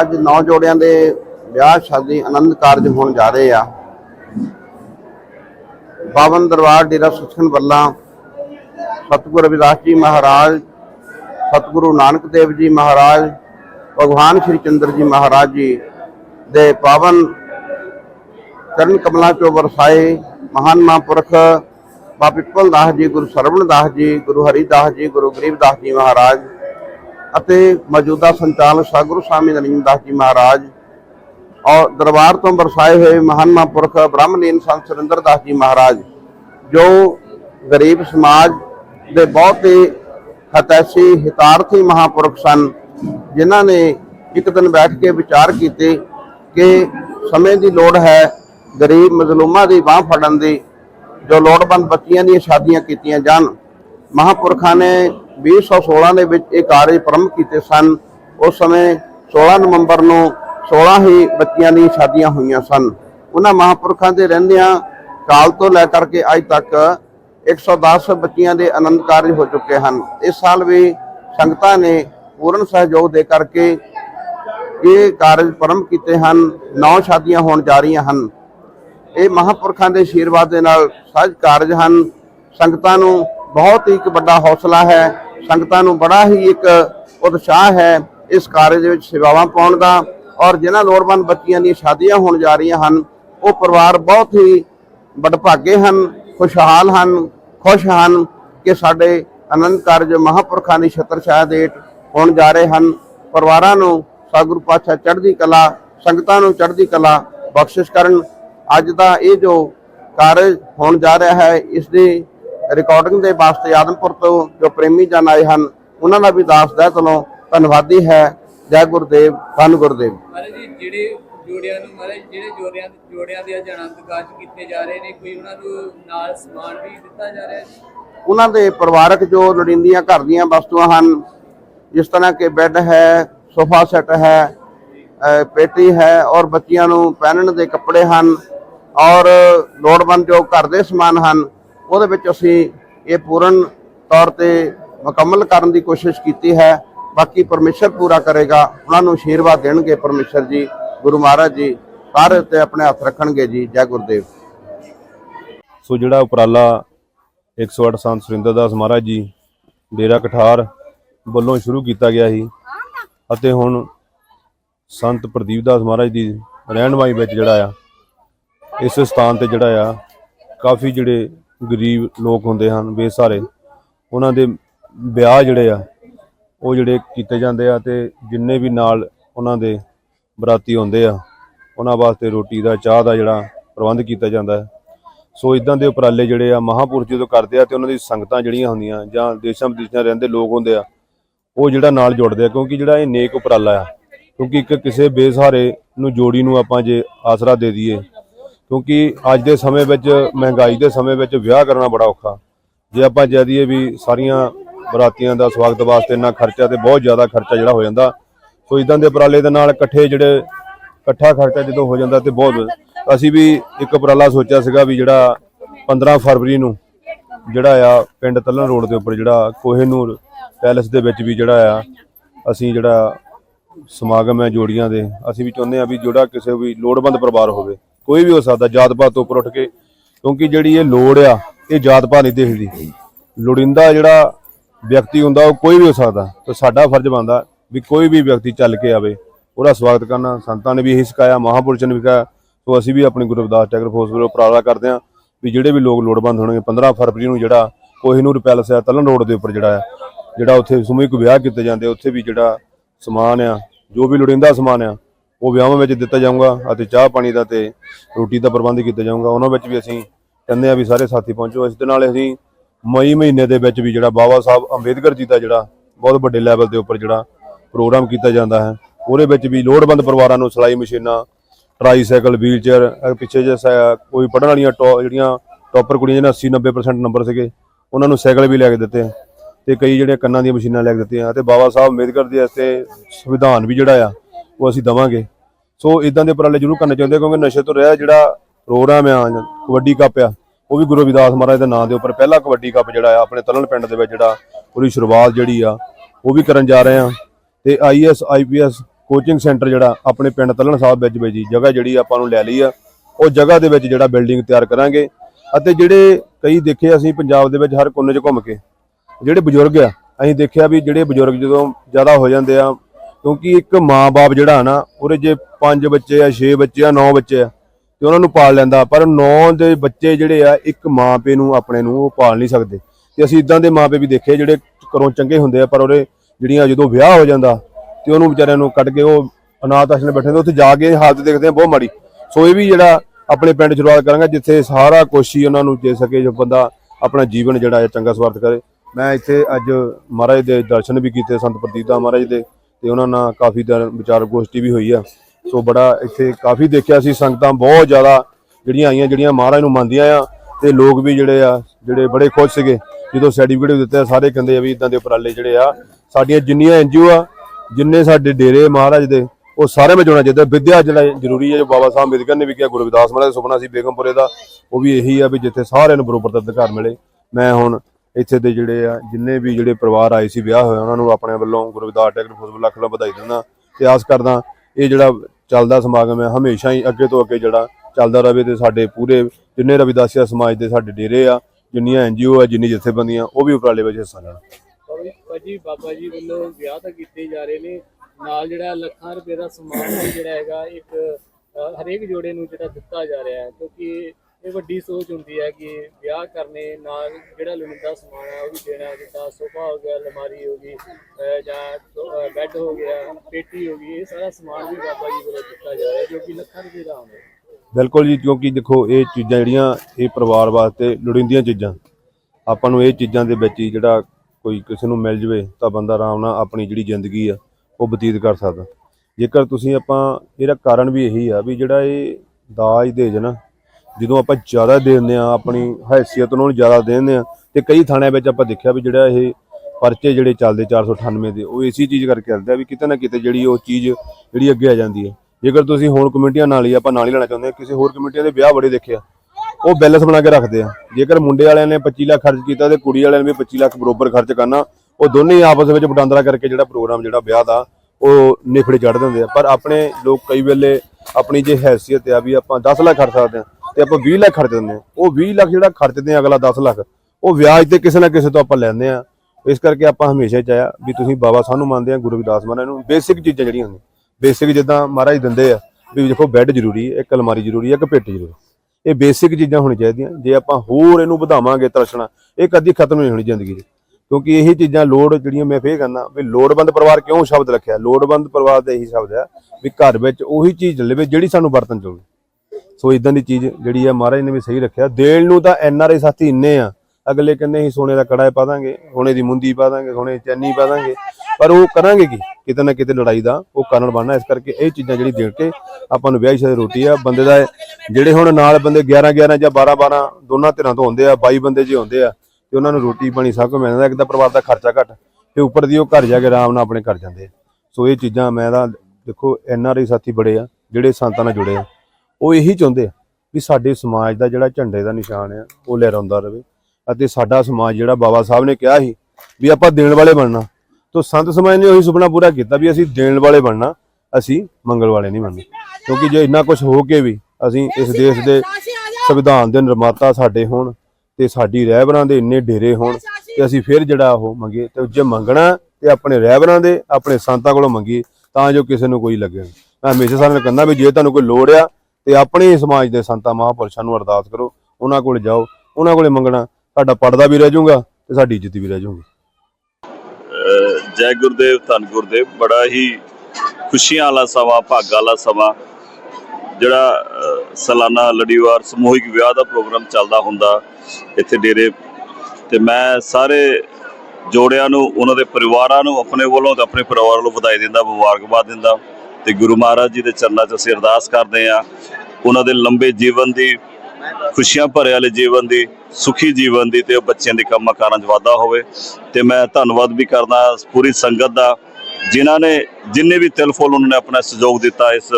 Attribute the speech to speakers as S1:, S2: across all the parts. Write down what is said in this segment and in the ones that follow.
S1: ਅੱਜ ਨੌ ਜੋੜਿਆਂ ਦੇ ਵਿਆਹ ਸ਼ਾਦੀ ਆਨੰਦ ਕਾਰਜ ਹੋਣ ਜਾ ਰਹੇ ਆ। ਪਾਵਨ ਦਰਬਾਰ ਡੇਰਾ ਸੱਚਖੰਡ ਵੱਲਾ ਸਤਿਗੁਰੂ ਰਵਿਦਾਸ ਜੀ ਮਹਾਰਾਜ, ਸਤਿਗੁਰੂ ਨਾਨਕ ਦੇਵ ਜੀ ਮਹਾਰਾਜ, ਭਗਵਾਨ ਸ਼੍ਰੀ ਚੰਦਰ ਜੀ ਮਹਾਰਾਜ ਜੀ ਦੇ ਪਾਵਨ ਕਰਨ ਕਮਲਾਂ ਚੋਂ ਵਰਸਾਏ ਮਹਾਨ ਮਹਾਂਪੁਰਖ ਬਾਬਾ ਪਿੱਪਲ ਦਾਸ ਜੀ, ਗੁਰੂ ਸਰਵਣ ਦਾਸ ਜੀ, ਗੁਰੂ ਹਰੀਦਾਸ ਜੀ, ਗੁਰੂ ਗਰੀਬਦਾਸ ਜੀ ਮਹਾਰਾਜ। ਅਤੇ ਮੌਜੂਦਾ ਸੰਚਾਲਕ ਸਤਿਗੁਰੂ ਸਵਾਮੀ ਨਰਿੰਦਰ ਦਾਸ ਜੀ ਮਹਾਰਾਜ ਔਰ ਦਰਬਾਰ ਤੋਂ ਵਰਸਾਏ ਹੋਏ ਮਹਾਨ ਮਹਾਂਪੁਰਖ ਬ੍ਰਹਮਲੀਨ ਸੰਤ ਸੁਰਿੰਦਰ ਦਾਸ ਜੀ ਮਹਾਰਾਜ, ਜੋ ਗਰੀਬ ਸਮਾਜ ਦੇ ਬਹੁਤ ਹੀ ਹਤੈਸ਼ੀ, ਹਿਤਾਰਥੀ ਮਹਾਂਪੁਰਖ ਸਨ, ਜਿਨ੍ਹਾਂ ਨੇ ਇੱਕ ਦਿਨ ਬੈਠ ਕੇ ਵਿਚਾਰ ਕੀਤੇ ਕਿ ਸਮੇਂ ਦੀ ਲੋੜ ਹੈ ਗਰੀਬ ਮਜ਼ਲੂਮਾਂ ਦੀ ਬਾਹ ਫੜਨ ਦੀ, ਜੋ ਲੋੜਵੰਦ ਬੱਚੀਆਂ ਦੀਆਂ ਸ਼ਾਦੀਆਂ ਕੀਤੀਆਂ ਜਾਣ। ਮਹਾਂਪੁਰਖਾਂ ਨੇ 2016 ਦੇ ਵਿੱਚ ਇਹ ਕਾਰਜ ਪ੍ਰੰਭ ਕੀਤੇ ਸਨ। ਉਸ ਸਮੇਂ 16 ਨਵੰਬਰ ਨੂੰ 16 ਹੀ ਬੱਚੀਆਂ ਦੀਆਂ ਸ਼ਾਦੀਆਂ ਹੋਈਆਂ ਸਨ। ਉਹਨਾਂ ਮਹਾਂਪੁਰਖਾਂ ਦੇ ਰਹਿੰਦਿਆਂ ਕਾਲ ਤੋਂ ਲੈ ਕਰਕੇ ਅੱਜ ਤੱਕ 110 ਬੱਚੀਆਂ ਦੇ ਆਨੰਦ ਕਾਰਜ ਹੋ ਚੁੱਕੇ ਹਨ। ਇਸ ਸਾਲ ਵੀ ਸੰਗਤਾਂ ਨੇ ਪੂਰਨ ਸਹਿਯੋਗ ਦੇ ਕਰਕੇ ਇਹ ਕਾਰਜ ਪ੍ਰੰਭ ਕੀਤੇ ਹਨ। ਨੌ ਸ਼ਾਦੀਆਂ ਹੋਣ ਜਾ ਰਹੀਆਂ ਹਨ। ਇਹ ਮਹਾਂਪੁਰਖਾਂ ਦੇ ਆਸ਼ੀਰਵਾਦ ਦੇ ਨਾਲ ਸਹਿਜ ਕਾਰਜ ਹਨ। ਸੰਗਤਾਂ ਨੂੰ ਬਹੁਤ ਹੀ ਇੱਕ ਵੱਡਾ ਹੌਸਲਾ ਹੈ। ਸੰਗਤਾਂ ਨੂੰ ਬੜਾ ਹੀ ਇੱਕ ਉਤਸ਼ਾਹ ਹੈ ਇਸ ਕਾਰਜ ਦੇ ਵਿੱਚ ਸੇਵਾਵਾਂ ਪਾਉਣ ਦਾ ਔਰ ਜਿਨ੍ਹਾਂ ਲੋੜਵੰਦ ਬੱਚੀਆਂ ਦੀਆਂ ਸ਼ਾਦੀਆਂ ਹੋਣ ਜਾ ਰਹੀਆਂ ਹਨ, ਉਹ ਪਰਿਵਾਰ ਬਹੁਤ ਹੀ ਵਡਭਾਗੇ ਹਨ, ਖੁਸ਼ਹਾਲ ਹਨ, ਖੁਸ਼ ਹਨ ਕਿ ਸਾਡੇ ਆਨੰਦ ਕਾਰਜ ਮਹਾਂਪੁਰਖਾਂ ਦੀ ਛਤਰ ਛਾਇਆ ਦੇ ਹੋਣ ਜਾ ਰਹੇ ਹਨ। ਪਰਿਵਾਰਾਂ ਨੂੰ ਸਤਿਗੁਰੂ ਪਾਤਸ਼ਾਹ ਚੜ੍ਹਦੀ ਕਲਾ, ਸੰਗਤਾਂ ਨੂੰ ਚੜ੍ਹਦੀ ਕਲਾ ਬਖਸ਼ਿਸ਼ ਕਰਨ। ਅੱਜ ਦਾ ਇਹ ਜੋ ਕਾਰਜ ਹੋਣ ਜਾ ਰਿਹਾ ਹੈ, ਇਸ ਦੀ ਰਿਕਾਰਡਿੰਗ ਦੇ ਵਾਸਤੇ ਆਦਮਪੁਰ ਤੋਂ ਜੋ ਪ੍ਰੇਮੀ ਜਨ ਆਏ ਹਨ ਉਹਨਾਂ ਦਾ ਵੀ ਦਾਸ ਦਾ ਕੋਲੋਂ ਧੰਨਵਾਦੀ ਹੈ। ਜੈ ਗੁਰਦੇਵ ਧੰਨ ਗੁਰਦੇਵ।
S2: ਮਹਾਰਾਜ ਜੀ ਜਿਹੜੇ ਜੋੜਿਆਂ ਨੂੰ ਮਹਾਰਾਜ ਜਿਹੜੇ ਜੋੜਿਆਂ ਜੋੜਿਆਂ ਦੇ ਅੱਜ ਆਨੰਦ ਕਾਰਜ ਕੀਤੇ ਜਾ ਰਹੇ ਨੇ ਕੋਈ ਉਹਨਾਂ ਨੂੰ ਨਾਲ ਸਮਾਨ ਵੀ ਦਿੱਤਾ ਜਾ ਰਿਹਾ ਹੈ
S1: ਉਹਨਾਂ ਦੇ ਪਰਿਵਾਰਕ ਜੋ ਲੋੜੀਂਦੀਆਂ ਘਰ ਦੀਆਂ ਵਸਤੂਆਂ ਹਨ ਜਿਸ ਤਰ੍ਹਾਂ ਕਿ ਬੈੱਡ ਹੈ ਸੋਫਾ ਸੈੱਟ ਹੈ ਪੇਟੀ ਹੈ ਔਰ ਬੱਚਿਆਂ ਨੂੰ ਪਹਿਨਣ ਦੇ ਕੱਪੜੇ ਹਨ ਔਰ ਲੋੜਵੰਦ ਜੋ ਘਰ ਦੇ ਸਮਾਨ ਹਨ ਉਹਦੇ ਵਿੱਚ ਅਸੀਂ ਇਹ ਪੂਰਨ ਤੌਰ ਤੇ ਮੁਕੰਮਲ ਕਰਨ ਦੀ ਕੋਸ਼ਿਸ਼ ਕੀਤੀ ਹੈ। ਬਾਕੀ ਪਰਮੇਸ਼ਰ ਪੂਰਾ ਕਰੇਗਾ। ਉਹਨਾਂ ਨੂੰ ਆਸ਼ੀਰਵਾਦ ਦੇਣਗੇ ਪਰਮੇਸ਼ਰ ਜੀ, ਗੁਰੂ ਮਹਾਰਾਜ ਜੀ। ਸਾਰੇ 'ਤੇ ਆਪਣੇ ਹੱਥ ਰੱਖਣਗੇ ਜੀ। ਜੈ ਗੁਰਦੇਵ।
S3: ਸੋ ਜਿਹੜਾ ਉਪਰਾਲਾ 108 ਸੰਤ ਸੁਰਿੰਦਰ ਦਾਸ ਮਹਾਰਾਜ ਜੀ, ਡੇਰਾ ਕਠਾਰ ਵੱਲੋਂ ਸ਼ੁਰੂ ਕੀਤਾ ਗਿਆ ਸੀ ਅਤੇ ਹੁਣ ਸੰਤ ਪ੍ਰਦੀਪ ਦਾਸ ਮਹਾਰਾਜ ਦੀ ਰਹਿਨਮਾਈ ਵਿੱਚ ਜਿਹੜਾ ਆ, ਇਸ ਸਥਾਨ ਤੇ ਜਿਹੜਾ ਆ, ਕਾਫੀ ਜਿਹੜੇ ਗਰੀਬ ਲੋਕ ਹੁੰਦੇ ਹਨ, ਬੇਸਹਾਰੇ। ਉਹਨਾਂ ਦੇ ਵਿਆਹ ਜਿਹੜੇ ਆ, ਉਹ ਜਿਹੜੇ ਕੀਤੇ ਜਾਂਦੇ ਆ ਤੇ ਜਿੰਨੇ ਵੀ ਨਾਲ ਉਹਨਾਂ ਦੇ ਬਰਾਤੀ ਹੁੰਦੇ ਆ, ਉਹਨਾਂ ਵਾਸਤੇ ਰੋਟੀ ਦਾ, ਚਾਹ ਦਾ ਜਿਹੜਾ ਪ੍ਰਬੰਧ ਕੀਤਾ ਜਾਂਦਾ ਹੈ। ਸੋ ਇਦਾਂ ਦੇ ਉਪਰਾਲੇ ਜਿਹੜੇ ਆ ਮਹਾਂਪੁਰਖ ਜਦੋਂ ਕਰਦੇ ਆ ਤੇ ਉਹਨਾਂ ਦੀ ਸੰਗਤਾਂ ਜਿਹੜੀਆਂ ਹੁੰਦੀਆਂ, ਜਾਂ ਦੇਸ਼ਾਂ ਵਿਦੇਸ਼ਾਂ ਰਹਿੰਦੇ ਲੋਕ ਹੁੰਦੇ ਆ, ਉਹ ਜਿਹੜਾ ਨਾਲ ਜੁੜਦੇ ਆ, ਕਿਉਂਕਿ ਜਿਹੜਾ ਇਹ ਨੇਕ ਉਪਰਾਲਾ ਆ, ਕਿਉਂਕਿ ਇੱਕ ਕਿਸੇ ਬੇਸਹਾਰੇ ਨੂੰ, ਜੋੜੀ ਨੂੰ ਆਪਾਂ ਜੇ ਆਸਰਾ ਦੇ ਦਈਏ ਕਿਉਂਕਿ ਅੱਜ ਦੇ ਸਮੇਂ ਵਿੱਚ, ਮਹਿੰਗਾਈ ਦੇ ਸਮੇਂ ਵਿੱਚ ਵਿਆਹ ਕਰਨਾ ਬੜਾ ਔਖਾ। ਜੇ ਆਪਾਂ ਕਹਿ ਦਈਏ ਵੀ ਸਾਰੀਆਂ ਬਰਾਤੀਆਂ ਦਾ ਸਵਾਗਤ ਵਾਸਤੇ ਇੰਨਾ ਖਰਚਾ ਤੇ ਬਹੁਤ ਜ਼ਿਆਦਾ ਖਰਚਾ ਜਿਹੜਾ ਹੋ ਜਾਂਦਾ, ਸੋ ਇਦਾਂ ਦੇ ਉਪਰਾਲੇ ਦੇ ਨਾਲ ਇਕੱਠੇ ਜਿਹੜੇ ਇਕੱਠਾ ਖਰਚਾ ਜਦੋਂ ਹੋ ਜਾਂਦਾ ਤੇ ਬਹੁਤ ਅਸੀਂ ਵੀ ਇੱਕ ਉਪਰਾਲਾ ਸੋਚਿਆ ਸੀਗਾ ਵੀ ਜਿਹੜਾ 15 ਫਰਵਰੀ ਨੂੰ ਜਿਹੜਾ ਆ ਪਿੰਡ ਤੱਲਣ ਰੋਡ ਦੇ ਉੱਪਰ ਜਿਹੜਾ ਕੋਹੇਨੂਰ ਪੈਲੇਸ ਦੇ ਵਿੱਚ ਵੀ ਜਿਹੜਾ ਆ, ਅਸੀਂ ਜਿਹੜਾ ਸਮਾਗਮ ਹੈ ਜੋੜੀਆਂ ਦੇ, ਅਸੀਂ ਵੀ ਚਾਹੁੰਦੇ ਆ ਵੀ ਜਿਹੜਾ ਕਿਸੇ ਵੀ ਲੋੜਵੰਦ ਪਰਿਵਾਰ ਹੋਵੇ ਕੋਈ ਵੀ ਹੋ ਸਕਦਾ, ਜਾਤ ਪਾਤ ਤੋਂ ਉੱਪਰ ਉੱਠ ਕੇ, ਕਿਉਂਕਿ ਜਿਹੜੀ ਇਹ ਲੋੜ ਆ, ਇਹ ਜਾਤ ਪਾਤ ਨਹੀਂ ਦੇਖਦੀ। ਲੋੜਿੰਦਾ ਜਿਹੜਾ ਵਿਅਕਤੀ ਹੁੰਦਾ, ਉਹ ਕੋਈ ਵੀ ਹੋ ਸਕਦਾ, ਤੇ ਸਾਡਾ ਫਰਜ਼ ਬਣਦਾ ਵੀ ਕੋਈ ਵੀ ਵਿਅਕਤੀ ਚੱਲ ਕੇ ਆਵੇ। ਉਹਦਾ ਸਵਾਗਤ ਕਰਨਾ, ਸੰਤਾਂ ਨੇ ਵੀ ਇਹੀ ਸਿਖਾਇਆ, ਮਹਾਂਪੁਰਸ਼ਾਂ ਨੇ ਵੀ ਕਿਹਾ ਸੋ ਅਸੀਂ ਵੀ ਆਪਣੀ ਗੁਰੂ ਰਵਿਦਾਸ ਟੈਗਰ ਫੋਰਸ ਵੱਲੋਂ ਉਪਰਾਲਾ ਕਰਦੇ ਹਾਂ ਵੀ ਜਿਹੜੇ ਵੀ ਲੋਕ ਲੋੜਵੰਦ ਹੋਣਗੇ 15 ਫਰਵਰੀ ਨੂੰ ਜਿਹੜਾ ਕੋਹੀਨੂਰ ਪੈਲਸ ਆ ਤਲਨ ਰੋਡ ਦੇ ਉੱਪਰ ਜਿਹੜਾ ਆ, ਜਿਹੜਾ ਉੱਥੇ ਸਮੂਹਿਕ ਵਿਆਹ ਕੀਤੇ ਜਾਂਦੇ, ਉੱਥੇ ਵੀ ਜਿਹੜਾ ਸਮਾਨ ਆ, ਜੋ ਵੀ ਲੋੜੀਂਦਾ ਸਮਾਨ ਆ ਉਹ ਵਿਆਹਾਂ ਵਿੱਚ ਦਿੱਤਾ ਜਾਊਗਾ ਅਤੇ ਚਾਹ ਪਾਣੀ ਦਾ ਤੇ ਰੋਟੀ ਦਾ ਪ੍ਰਬੰਧ ਕੀਤਾ ਜਾਊਗਾ। ਉਹਨਾਂ ਵਿੱਚ ਵੀ ਅਸੀਂ ਕਹਿੰਦੇ ਆ ਵੀ ਸਾਰੇ ਸਾਥੀ ਪਹੁੰਚੋ। ਇਸ ਦੇ ਨਾਲ ਅਸੀਂ ਮਈ ਮਹੀਨੇ ਦੇ ਵਿੱਚ ਵੀ ਜਿਹੜਾ ਬਾਬਾ ਸਾਹਿਬ ਅੰਬੇਦਕਰ ਜੀ ਦਾ ਜਿਹੜਾ ਬਹੁਤ ਵੱਡੇ ਲੈਵਲ ਦੇ ਉੱਪਰ ਜਿਹੜਾ ਪ੍ਰੋਗਰਾਮ ਕੀਤਾ ਜਾਂਦਾ ਹੈ, ਉਹਦੇ ਵਿੱਚ ਵੀ ਲੋੜਵੰਦ ਪਰਿਵਾਰਾਂ ਨੂੰ ਸਿਲਾਈ ਮਸ਼ੀਨਾਂ ਟਰਾਈਸਾਈਕਲ ਵੀਲਚੇਅਰ ਪਿੱਛੇ ਜੇ ਸ- ਕੋਈ ਪੜਨ ਵਾਲੀਆਂ ਟੋ- ਜਿਹੜੀਆਂ ਟੌਪਰ ਕੁੜੀਆਂ ਜਿਹਨਾਂ 80 90% ਨੰਬਰ ਸੀਗੇ, ਉਹਨਾਂ ਨੂੰ ਸਾਈਕਲ ਵੀ ਲੈ ਕੇ ਦਿੱਤੇ ਤੇ ਕਈ ਜਿਹੜੀਆਂ ਕੰਨਾਂ ਦੀਆਂ ਮਸ਼ੀਨਾਂ ਲੈ ਕੇ ਦਿੱਤੀਆਂ ਤੇ ਬਾਬਾ ਸਾਹਿਬ ਅੰਬੇਦਕਰ ਦੇ ਵਾਸਤੇ ਸੰਵਿਧਾਨ ਵੀ ਜਿਹੜਾ ਆ ਉਹ ਅਸੀਂ ਦਵਾਂਗੇ। ਸੋ ਇਦਾਂ ਦੇ ਉਪਰਾਲੇ ਜ਼ਰੂਰ ਕਰਨੇ ਚਾਹੁੰਦੇ ਕਿਉਂਕਿ ਨਸ਼ੇ ਤੋਂ ਰਿਹਾ ਜਿਹੜਾ ਪ੍ਰੋਗਰਾਮ ਆ ਕਬੱਡੀ ਕੱਪ ਆ, ਉਹ ਵੀ ਗੁਰੂ ਰਵਿਦਾਸ ਮਹਾਰਾਜ ਦੇ ਨਾਂ ਦੇ ਉੱਪਰ ਪਹਿਲਾ ਕਬੱਡੀ ਕੱਪ ਜਿਹੜਾ ਆ, ਆਪਣੇ ਤਲਣ ਪਿੰਡ ਦੇ ਵਿੱਚ ਜਿਹੜਾ ਉਹਦੀ ਸ਼ੁਰੂਆਤ ਜਿਹੜੀ ਆ, ਉਹ ਵੀ ਕਰਨ ਜਾ ਰਹੇ ਆ। ਤੇ ਆਈਐਸ ਆਈਪੀਐਸ ਕੋਚਿੰਗ ਸੈਂਟਰ ਜਿਹੜਾ ਆਪਣੇ ਪਿੰਡ ਤਲਣ ਸਾਹਿਬ ਵਿੱਚ ਵੀ ਜੀ ਜਗ੍ਹਾ ਜਿਹੜੀ ਆਪਾਂ ਨੂੰ ਲੈ ਲਈ ਆ, ਉਹ ਜਗ੍ਹਾ ਦੇ ਵਿੱਚ ਜਿਹੜਾ ਬਿਲਡਿੰਗ ਤਿਆਰ ਕਰਾਂਗੇ। ਅਤੇ ਜਿਹੜੇ ਕਈ ਦੇਖੇ ਅਸੀਂ ਪੰਜਾਬ ਦੇ ਵਿੱਚ ਹਰ ਕੋਨੇ 'ਚ ਘੁੰਮ ਕੇ, ਜਿਹੜੇ ਬਜ਼ੁਰਗ ਆ, ਅਸੀਂ ਦੇਖਿਆ ਵੀ ਜਿਹੜੇ ਬਜ਼ੁਰਗ ਜਦੋਂ ਜ਼ਿਆਦਾ ਹੋ ਜਾਂਦੇ ਆ ਕਿਉਂਕਿ ਇੱਕ ਮਾਂ-ਬਾਪ ਜਿਹੜਾ ਨਾ ਉਹਦੇ ਜੇ ਪੰਜ ਬੱਚੇ ਆ 6 ਬੱਚੇ ਆ 9 ਬੱਚੇ ਆ, ਤੇ ਉਹਨਾਂ ਨੂੰ ਪਾਲ ਲੈਂਦਾ, ਪਰ 9 ਦੇ ਬੱਚੇ ਜਿਹੜੇ ਆ, ਇੱਕ ਮਾਂ ਪਿਓ ਨੂੰ, ਆਪਣੇ ਨੂੰ ਉਹ ਪਾਲ ਨਹੀਂ ਸਕਦੇ। ਤੇ ਅਸੀਂ ਇਦਾਂ ਦੇ ਮਾਂ ਪਿਓ ਵੀ ਦੇਖੇ ਜਿਹੜੇ ਘਰੋਂ ਚੰਗੇ ਹੁੰਦੇ ਆ, ਪਰ ਉਹਦੇ ਜਿਹੜੀਆਂ ਜਦੋਂ ਵਿਆਹ ਹੋ ਜਾਂਦਾ, ਤੇ ਉਹਨੂੰ ਵਿਚਾਰਿਆਂ ਨੂੰ ਕੱਢ ਕੇ ਉਹ ਅਨਾਥ ਆਸ਼ਰਮ ਬੈਠੇ ਹੁੰਦੇ, ਉੱਥੇ ਜਾ ਕੇ ਹਾਲਤ ਦੇਖਦੇ ਆ, ਬਹੁਤ ਮਾੜੀ। ਸੋ ਇਹ ਵੀ ਜਿਹੜਾ ਆਪਣੇ ਪਿੰਡ ਸ਼ੁਰੂਆਤ ਕਰਾਂਗਾ, ਜਿੱਥੇ ਸਾਰਾ ਕੁਛ ਹੀ ਉਹਨਾਂ ਨੂੰ ਦੇ ਸਕੇ, ਜੋ ਬੰਦਾ ਆਪਣਾ ਜੀਵਨ ਜਿਹੜਾ ਹੈ, ਚੰਗਾ ਸਵਾਰਥ ਕਰੇ। ਮੈਂ ਇੱਥੇ ਅੱਜ ਮਹਾਰਾਜ ਦੇ ਦਰਸ਼ਨ ਵੀ ਕੀਤੇ, ਸੰਤ ਪ੍ਰਦੀਪ ਦਾ ਮਹਾਰਾਜ ਦੇ ਤੇ ਉਹਨਾਂ ਨਾਲ ਕਾਫੀ ਦਰ ਵਿਚਾਰ ਗੋਸ਼ਟੀ ਵੀ ਹੋਈ ਆ। ਸੋ ਬੜਾ ਇੱਥੇ ਕਾਫੀ ਦੇਖਿਆ ਸੀ, ਸੰਗਤਾਂ ਬਹੁਤ ਜ਼ਿਆਦਾ ਜਿਹੜੀਆਂ ਆਈਆਂ, ਜਿਹੜੀਆਂ ਮਹਾਰਾਜ ਨੂੰ ਮੰਨਦੀਆਂ ਆ ਤੇ ਲੋਕ ਵੀ ਜਿਹੜੇ ਆ, ਜਿਹੜੇ ਬੜੇ ਖੁਸ਼ ਸੀਗੇ। ਜਦੋਂ ਸਰਟੀਫਿਕੇਟ ਦਿੱਤੇ ਸਾਰੇ ਕਹਿੰਦੇ ਆ ਵੀ ਇਦਾਂ ਦੇ ਉਪਰਾਲੇ ਜਿਹੜੇ ਆ, ਸਾਡੀਆਂ ਜਿੰਨੀਆਂ ਐਨਜੀਓ ਆ, ਜਿੰਨੇ ਸਾਡੇ ਡੇਰੇ ਮਹਾਰਾਜ ਦੇ, ਉਹ ਸਾਰੇ ਵਿੱਚ ਹੋਣਾ ਚਾਹੀਦਾ। ਵਿਦਿਆ ਜਿਹੜਾ ਜ਼ਰੂਰੀ ਹੈ ਜੋ ਬਾਬਾ ਸਾਹਿਬ ਅੰਬੇਦਕਰ ਨੇ ਵੀ ਕਿਹਾ ਗੁਰੂ ਰਵਿਦਾਸ ਮਹਾਰਾਜ ਦਾ ਸੁਪਨਾ ਸੀ ਬੇਗਮਪੁਰੇ ਦਾ, ਉਹ ਵੀ ਇਹੀ ਆ ਵੀ ਜਿੱਥੇ ਸਾਰਿਆਂ ਨੂੰ ਬਰੋਬਰ ਦਾ ਅਧਿਕਾਰ ਮਿਲੇ। ਮੈਂ ਹੁਣ ਇੱਥੇ ਦੇ ਜਿਹੜੇ ਆ, ਜਿੰਨੇ ਵੀ ਜਿਹੜੇ ਪਰਿਵਾਰ ਆਏ ਸੀ, ਵਿਆਹ ਹੋਇਆ, ਉਹਨਾਂ ਨੂੰ ਆਪਣੇ ਵੱਲੋਂ ਗੁਰੂ ਰਵਿਦਾਸ ਟੈਗਰ ਫੌਜ ਲੱਖ ਲੱਖ ਵਧਾਈ ਦਿੰਦਾ, ਤੇ ਆਸ ਕਰਦਾ ਇਹ ਜਿਹੜਾ ਚੱਲਦਾ ਸਮਾਗਮ ਹੈ, ਹਮੇਸ਼ਾ ਹੀ ਅੱਗੇ ਤੋਂ ਅੱਗੇ ਜਿਹੜਾ ਚੱਲਦਾ ਰਹੇ ਤੇ ਸਾਡੇ ਪੂਰੇ ਜਿੰਨੇ ਰਵਿਦਾਸੀਆ ਸਮਾਜ ਦੇ ਸਾਡੇ ਡੇਰੇ ਆ, ਜਿੰਨੀਆਂ ਐਨਜੀਓ ਆ, ਜਿੰਨੀ ਜਥੇਬੰਦੀਆਂ, ਉਹ ਵੀ ਉਪਰਾਲੇ ਵਿੱਚ ਹਿੱਸਾ ਲੈਣ।
S2: ਭਾਜੀ, ਬਾਬਾ ਜੀ ਵੱਲੋਂ ਵਿਆਹ ਤਾਂ ਕੀਤੇ ਜਾ ਰਹੇ ਨੇ, ਨਾਲ ਜਿਹੜਾ ਲੱਖਾਂ ਰੁਪਏ ਦਾ ਸਮਾਨ ਜਿਹੜਾ ਹੈਗਾ, ਇੱਕ ਹਰੇਕ ਜੋੜੇ ਨੂੰ ਜਿਹੜਾ ਦਿੱਤਾ ਜਾ ਰਿਹਾ ਹੈ, ਕਿਉਂਕਿ ਇਹ ਵੱਡੀ ਸੋਚ ਹੁੰਦੀ ਹੈ ਕਿ ਵਿਆਹ ਕਰਨੇ ਨਾਲ ਜਿਹੜਾ ਲੋੜੀਂਦਾ ਸਮਾਨ ਹੈ, ਉਹ ਵੀ ਦੇਣਾ, ਜਿੱਦਾਂ ਸੋਫਾ ਹੋ ਗਿਆ, ਅਲਮਾਰੀ ਹੋ ਗਈ ਜਾਂ ਬੈੱਡ ਹੋ ਗਿਆ, ਪੇਟੀ ਹੋ ਗਈ, ਇਹ ਸਾਰਾ ਸਮਾਨ ਵੀ ਬਾਬਾ ਜੀ ਵੱਲੋਂ ਦਿੱਤਾ ਜਾ ਰਿਹਾ, ਜੋ ਕਿ ਲੱਖਾਂ ਰੁਪਏ ਦਾ ਆਉਂਦਾ
S3: ਬਿਲਕੁਲ ਜੀ, ਕਿਉਂਕਿ ਦੇਖੋ, ਇਹ ਚੀਜ਼ਾਂ ਜਿਹੜੀਆਂ, ਇਹ ਪਰਿਵਾਰ ਵਾਸਤੇ ਲੋੜੀਂਦੀਆਂ ਚੀਜ਼ਾਂ। ਆਪਾਂ ਨੂੰ ਇਹ ਚੀਜ਼ਾਂ ਦੇ ਵਿੱਚ ਹੀ ਜਿਹੜਾ ਕੋਈ ਕਿਸੇ ਨੂੰ ਮਿਲ ਜਵੇ, ਤਾਂ ਬੰਦਾ ਆਰਾਮ ਨਾਲ ਆਪਣੀ ਜਿਹੜੀ ਜ਼ਿੰਦਗੀ ਆ, ਉਹ ਬਤੀਤ ਕਰ ਸਕਦਾ। ਜੇਕਰ ਤੁਸੀਂ ਆਪਾਂ, ਇਹਦਾ ਕਾਰਨ ਵੀ ਇਹੀ ਆ ਵੀ ਜਿਹੜਾ ਇਹ ਦਾਜ ਦੇਜ ਨਾ ਜਦੋਂ ਆਪਾਂ ਜ਼ਿਆਦਾ ਦੇ ਦਿੰਦੇ ਆ ਆਪਣੀ ਹੈਸੀਅਤ ਨੂੰ ਜ਼ਿਆਦਾ ਦੇ ਦਿੰਦੇ ਆ ਤੇ ਕਈ ਥਾਣਿਆਂ ਵਿੱਚ ਆਪਾਂ ਦੇਖਿਆ ਵੀ ਜਿਹੜਾ ਇਹ ਪਰਚੇ ਜਿਹੜੇ ਚੱਲਦੇ 498 ਦੇ, ਉਹ ਇਸੇ ਚੀਜ਼ ਕਰਕੇ ਚੱਲਦੇ ਆ ਵੀ ਕਿਤੇ ਨਾ ਕਿਤੇ ਜਿਹੜੀ ਉਹ ਚੀਜ਼ ਜਿਹੜੀ ਅੱਗੇ ਆ ਜਾਂਦੀ ਹੈ। ਜੇਕਰ ਤੁਸੀਂ ਹੋਰ ਕਮੇਟੀਆਂ ਨਾਲ ਹੀ ਆਪਾਂ ਨਾਲ ਹੀ ਲੈਣਾ ਚਾਹੁੰਦੇ ਆ ਕਿਸੇ ਹੋਰ ਕਮੇਟੀਆਂ ਦੇ ਵਿਆਹ ਬੜੇ ਦੇਖਿਆ ਉਹ ਬੈਲੈਂਸ ਬਣਾ ਕੇ ਰੱਖਦੇ ਆ। ਜੇਕਰ ਮੁੰਡੇ ਵਾਲਿਆਂ ਨੇ 25 ਲੱਖ ਖਰਚ ਕੀਤਾ ਤੇ ਕੁੜੀ ਵਾਲਿਆਂ ਨੇ ਵੀ 25 ਲੱਖ ਬਰੋਬਰ ਖਰਚ ਕਰਨਾ, ਉਹ ਦੋਨੇ ਆਪਸ ਵਿੱਚ ਵਟਾਂਦਰਾ ਕਰਕੇ ਜਿਹੜਾ ਪ੍ਰੋਗਰਾਮ, ਜਿਹੜਾ ਵਿਆਹ ਦਾ, ਉਹ ਨਿਫੜੇ ਚੜ ਦਿੰਦੇ ਆ। ਪਰ ਆਪਣੇ ਲੋਕ ਕਈ ਵੇਲੇ ਆਪਣੀ ਜੇ ਹੈਸੀਅਤ ਆ ਵੀ ਆਪਾਂ 10 ਲੱਖ ਖਰਚ ਸਕਦੇ ਆ ਤੇ ਆਪਾਂ 20 ਲੱਖ ਖਰਚ ਦਿੰਦੇ ਆ ਉਹ 20 ਲੱਖ ਜਿਹੜਾ ਖਰਚਦੇ ਆ ਅਗਲਾ 10 ਲੱਖ, ਉਹ ਵਿਆਜ ਤੇ ਕਿਸੇ ਨਾ ਕਿਸੇ ਤੋਂ ਆਪਾਂ ਲੈਂਦੇ ਆ ਇਸ ਕਰਕੇ ਆਪਾਂ ਹਮੇਸ਼ਾ ਚਾਹਿਆ ਵੀ ਤੁਸੀਂ ਬਾਬਾ ਸਾਨੂੰ ਮੰਨਦੇ ਆ, ਗੁਰੂ ਰਵਿਦਾਸ ਮਹਾਰਾਜ ਨੂੰ ਬੇਸਿਕ ਚੀਜ਼ਾਂ ਜਿਹੜੀਆਂ ਹੁੰਦੀਆਂ। ਬੇਸਿਕ ਜਿੱਦਾਂ ਮਹਾਰਾਜ ਦਿੰਦੇ ਆ ਵੀ ਦੇਖੋ ਬੈੱਡ ਜ਼ਰੂਰੀ ਹੈ, ਇੱਕ ਅਲਮਾਰੀ ਜ਼ਰੂਰੀ ਹੈ, ਇੱਕ ਪੇਟੀ ਜ਼ਰੂਰੀ ਇਹ ਬੇਸਿਕ ਚੀਜ਼ਾਂ ਹੋਣੀ ਚਾਹੀਦੀਆਂ। ਜੇ ਆਪਾਂ ਹੋਰ ਇਹਨੂੰ ਵਧਾਵਾਂਗੇ, ਤਰਸਣਾ, ਇਹ ਕਦੀ ਖਤਮ ਨਹੀਂ ਹੋਣੀ ਜ਼ਿੰਦਗੀ 'ਚ। ਕਿਉਂਕਿ ਇਹੀ ਚੀਜ਼ਾਂ ਲੋੜ ਜਿਹੜੀਆਂ ਮੈਂ ਫੇਰ ਕਹਿੰਦਾ ਵੀ ਲੋੜਵੰਦ ਪਰਿਵਾਰ ਕਿਉਂ ਸ਼ਬਦ ਰੱਖਿਆ? ਲੋੜਵੰਦ ਪਰਿਵਾਰ ਦਾ ਇਹੀ ਸ਼ਬਦ ਹੈ ਵੀ ਘਰ ਵਿੱਚ ਉਹੀ ਚੀਜ਼ ਲਵੇ ਜਿਹੜੀ ਸਾਨੂੰ ਵਰਤਨ ਚ ਸੋ ਇਦਾਂ ਦੀ ਚੀਜ਼ ਜਿਹੜੀ ਆ ਮਹਾਰਾਜ ਨੇ ਵੀ ਸਹੀ ਰੱਖਿਆ। ਦੇਣ ਨੂੰ ਤਾਂ ਐਨ ਆਰ ਆਈ ਸਾਥੀ ਇੰਨੇ ਆ। ਅਗਲੇ ਕਹਿੰਦੇ ਅਸੀਂ ਸੋਨੇ ਦਾ ਕੜਾ ਪਾ ਦਾਂਗੇ, ਸੋਨੇ ਦੀ ਮੁੰਦੀ ਪਾ ਦਾਂਗੇ, ਸੋਨੇ ਦੀ ਚੈਨੀ ਪਾ ਦਾਂਗੇ। ਪਰ ਉਹ ਕਰਾਂਗੇ ਕੀ? ਕਿਤੇ ਨਾ ਕਿਤੇ ਲੜਾਈ ਦਾ ਉਹ ਕਾਰਨ ਬਣਨਾ। ਇਸ ਕਰਕੇ ਇਹ ਚੀਜ਼ਾਂ ਜਿਹੜੀ ਦੇਣ ਕੇ ਆਪਾਂ ਨੂੰ ਵਿਆਹੀ ਸ਼ਾਦੀ ਰੋਟੀ ਆ। ਬੰਦੇ ਦਾ ਜਿਹੜੇ ਹੁਣ ਨਾਲ ਬੰਦੇ 11 11 ਜਾਂ 12 12 ਦੋਨਾਂ ਧਿਰਾਂ ਤੋਂ ਹੁੰਦੇ ਆ 22 ਬੰਦੇ ਜੇ ਹੁੰਦੇ ਆ, ਤੇ ਉਹਨਾਂ ਨੂੰ ਰੋਟੀ ਪਾਣੀ ਸਭ ਕੁਝ ਮਿਲ ਜਾਂਦਾ। ਇੱਕ ਤਾਂ ਪਰਿਵਾਰ ਦਾ ਖਰਚਾ ਘੱਟ, ਤੇ ਉੱਪਰ ਦੀ ਉਹ ਘਰ ਜਾ ਕੇ ਆਰਾਮ ਨਾਲ ਆਪਣੇ ਘਰ ਜਾਂਦੇ ਆ। ਸੋ ਇਹ ਚੀਜ਼ਾਂ ਮੈਂ ਤਾਂ ਦੇਖੋ, ਐਨ ਆਰ ਆਈ ਸਾਥੀ ਬੜੇ ਆ, ਜਿਹੜੇ ਸੰਤਾਂ ਨਾਲ ਜੁੜੇ ਆ। ਉਹ ਇਹੀ ਚਾਹੁੰਦੇ ਆ ਵੀ ਸਾਡੇ ਸਮਾਜ ਦਾ ਜਿਹੜਾ ਝੰਡੇ ਦਾ ਨਿਸ਼ਾਨ ਆ, ਉਹ ਲਹਿਰਾਉਂਦਾ ਰਹੇ ਅਤੇ ਸਾਡਾ ਸਮਾਜ ਜਿਹੜਾ ਬਾਬਾ ਸਾਹਿਬ ਨੇ ਕਿਹਾ ਸੀ ਵੀ ਆਪਾਂ ਦੇਣ ਵਾਲੇ ਬਣਨਾ। ਤੋਂ ਸੰਤ ਸਮਾਜ ਨੇ ਉਹੀ ਸੁਪਨਾ ਪੂਰਾ ਕੀਤਾ ਵੀ ਅਸੀਂ ਦੇਣ ਵਾਲੇ ਬਣਨਾ, ਅਸੀਂ ਮੰਗਲ ਵਾਲੇ ਨਹੀਂ ਬਣਨਾ। ਕਿਉਂਕਿ ਜੇ ਇੰਨਾ ਕੁਝ ਹੋ ਕੇ ਵੀ ਅਸੀਂ ਇਸ ਦੇਸ਼ ਦੇ ਸੰਵਿਧਾਨ ਦੇ ਨਿਰਮਾਤਾ ਸਾਡੇ ਹੋਣ ਤੇ ਸਾਡੀ ਰਹਿਬਰਾਂ ਦੇ ਇੰਨੇ ਡੇਰੇ ਹੋਣ ਤੇ ਅਸੀਂ ਫਿਰ ਜਿਹੜਾ ਉਹ ਮੰਗੇ ਤੇ ਜੇ ਮੰਗਣਾ ਤੇ ਆਪਣੇ ਰਹਿਬਰਾਂ ਦੇ, ਆਪਣੇ ਸੰਤਾਂ ਕੋਲੋਂ ਮੰਗੀ ਤਾਂ ਜੋ ਕਿਸੇ ਨੂੰ ਕੋਈ ਲੱਗੇ। ਮੈਂ ਹਮੇਸ਼ਾ ਸਾਰਿਆਂ ਨੂੰ ਕਹਿੰਦਾ ਵੀ ਜੇ ਤੁਹਾਨੂੰ ਕੋਈ ਲੋੜ ਆ ਤੇ ਆਪਣੇ ਸਮਾਜ ਦੇ ਸੰਤਾਂ, ਮਹਾਂਪੁਰਸ਼ਾਂ ਨੂੰ ਅਰਦਾਸ ਕਰੋ, ਉਹਨਾਂ ਕੋਲ ਜਾਓ, ਉਹਨਾਂ ਕੋਲੇ ਮੰਗਣਾ, ਸਾਡਾ ਪੜਦਾ ਵੀ ਰਹਿ ਜਾਊਗਾ ਤੇ ਸਾਡੀ ਇੱਜ਼ਤ ਵੀ ਰਹਿ ਜਾਊਗੀ।
S4: ਜੈ ਗੁਰਦੇਵ, ਧੰਨ ਗੁਰਦੇਵ, ਬੜਾ ਹੀ ਖੁਸ਼ੀਆਂ ਵਾਲਾ ਸਮਾਂ, ਭਾਗਾਂ ਵਾਲਾ ਸਮਾਂ, ਜਿਹੜਾ ਸਾਲਾਨਾ ਲੜੀਵਾਰ ਸਮੂਹਿਕ ਵਿਆਹ ਦਾ ਪ੍ਰੋਗਰਾਮ ਚੱਲਦਾ ਹੁੰਦਾ ਇੱਥੇ ਡੇਰੇ ਤੇ ਮੈਂ ਸਾਰੇ ਜੋੜਿਆਂ ਨੂੰ, ਉਹਨਾਂ ਦੇ ਪਰਿਵਾਰਾਂ ਨੂੰ, ਆਪਣੇ ਵੱਲੋਂ ਤੇ ਆਪਣੇ ਪਰਿਵਾਰ ਵੱਲੋਂ ਵਧਾਈ ਦਿੰਦਾ, ਮੁਬਾਰਕਬਾਦ ਦਿੰਦਾ। ਤੇ ਗੁਰੂ ਮਹਾਰਾਜ ਜੀ ਦੇ ਚਰਨਾਂ 'ਚ ਅਸੀਂ ਅਰਦਾਸ ਕਰਦੇ ਹਾਂ। ਉਹਨਾਂ ਦੇ ਲੰਬੇ ਜੀਵਨ ਦੀ, ਖੁਸ਼ੀਆਂ ਭਰੇ ਵਾਲੇ ਜੀਵਨ ਦੀ, ਸੁਖੀ ਜੀਵਨ ਦੀ ਤੇ ਉਹ ਬੱਚਿਆਂ ਦੇ ਕੰਮਾਂ ਕਾਰਾਂ 'ਚ ਵਾਧਾ ਹੋਵੇ। ਤੇ ਮੈਂ ਧੰਨਵਾਦ ਵੀ ਕਰਦਾ ਪੂਰੀ ਸੰਗਤ ਦਾ, ਜਿਨ੍ਹਾਂ ਨੇ ਜਿੰਨੇ ਵੀ ਤਿਲ ਫੁੱਲ ਉਹਨਾਂ ਨੇ ਆਪਣਾ ਸਹਿਯੋਗ ਦਿੱਤਾ ਇਸ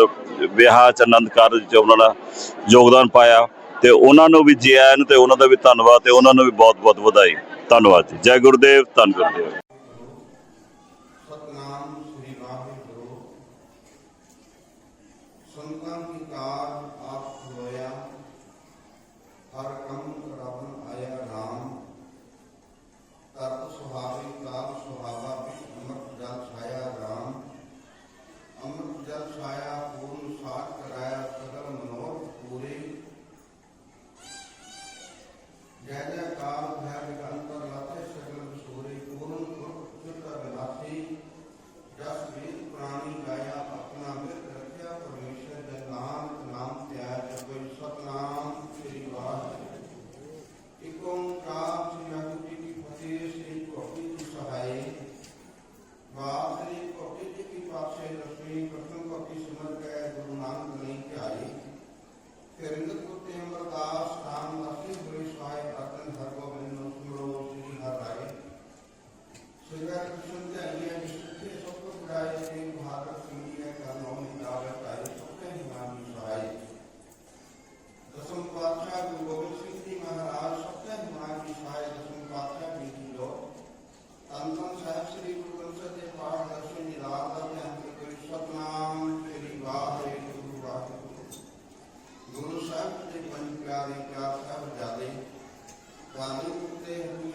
S4: ਵਿਆਹ 'ਚ ਆਨੰਦ ਕਾਰਜ 'ਚ ਉਹਨਾਂ ਦਾ ਯੋਗਦਾਨ ਪਾਇਆ। ਤੇ ਉਹਨਾਂ ਨੂੰ ਵੀ ਜੀ ਆਇਆਂ ਨੂੰ ਤੇ ਉਹਨਾਂ ਦਾ ਵੀ ਧੰਨਵਾਦ ਤੇ ਉਹਨਾਂ ਨੂੰ ਵੀ ਬਹੁਤ-ਬਹੁਤ ਵਧਾਈ। ਧੰਨਵਾਦ ਜੀ। ਜੈ ਗੁਰਦੇਵ, ਧੰਨ ਗੁਰਦੇਵ।
S1: ਸਤਨਾਮ ਸ੍ਰੀ ਵਾਹਿਗੁਰੂ ਲੋਕਾਂ ਨੂੰ ਕਾਰ quando tem um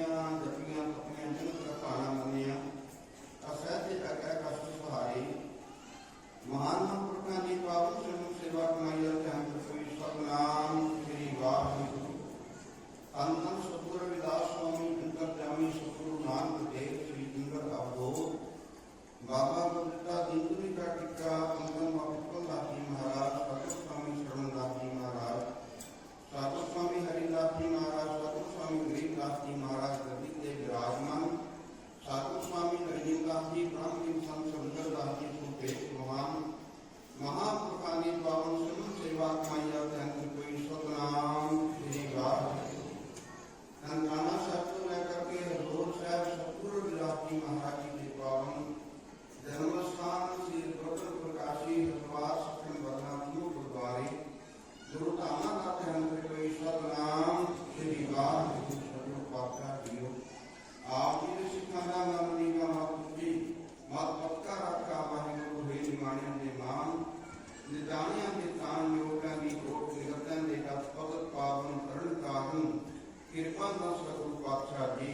S1: कृपा न सर गुरु पातशाह जी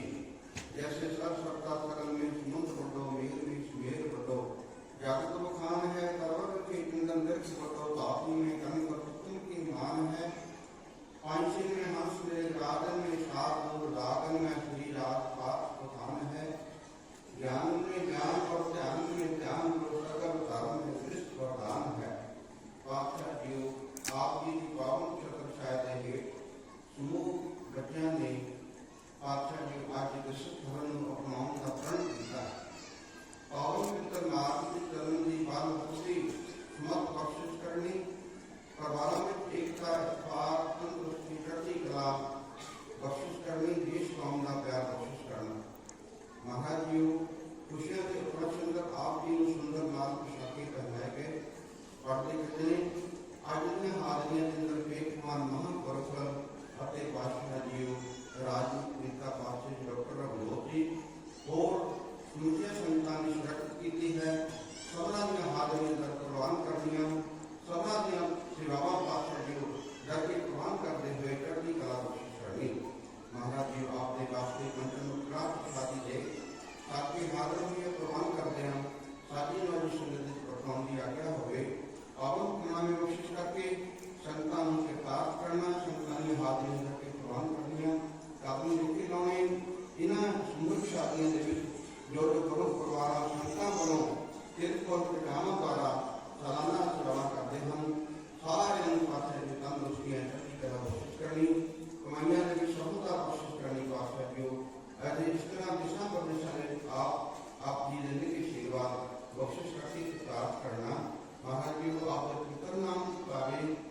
S1: जैसे सर सबका सकल और विधानों द्वारा सालाना चुनाव का दिन हम सारे पात्र निदान उसकी है तरह घोषित करनी कमानिया ने सफलता कोशिश करने को आशा दियो अरे इस तरह दिशा प्रदेशा ने आप आपकी ज़िंदगी की शुरुआत बख्शिश शक्ति के साथ करना महाराज जी को आपके पितर नाम कार्य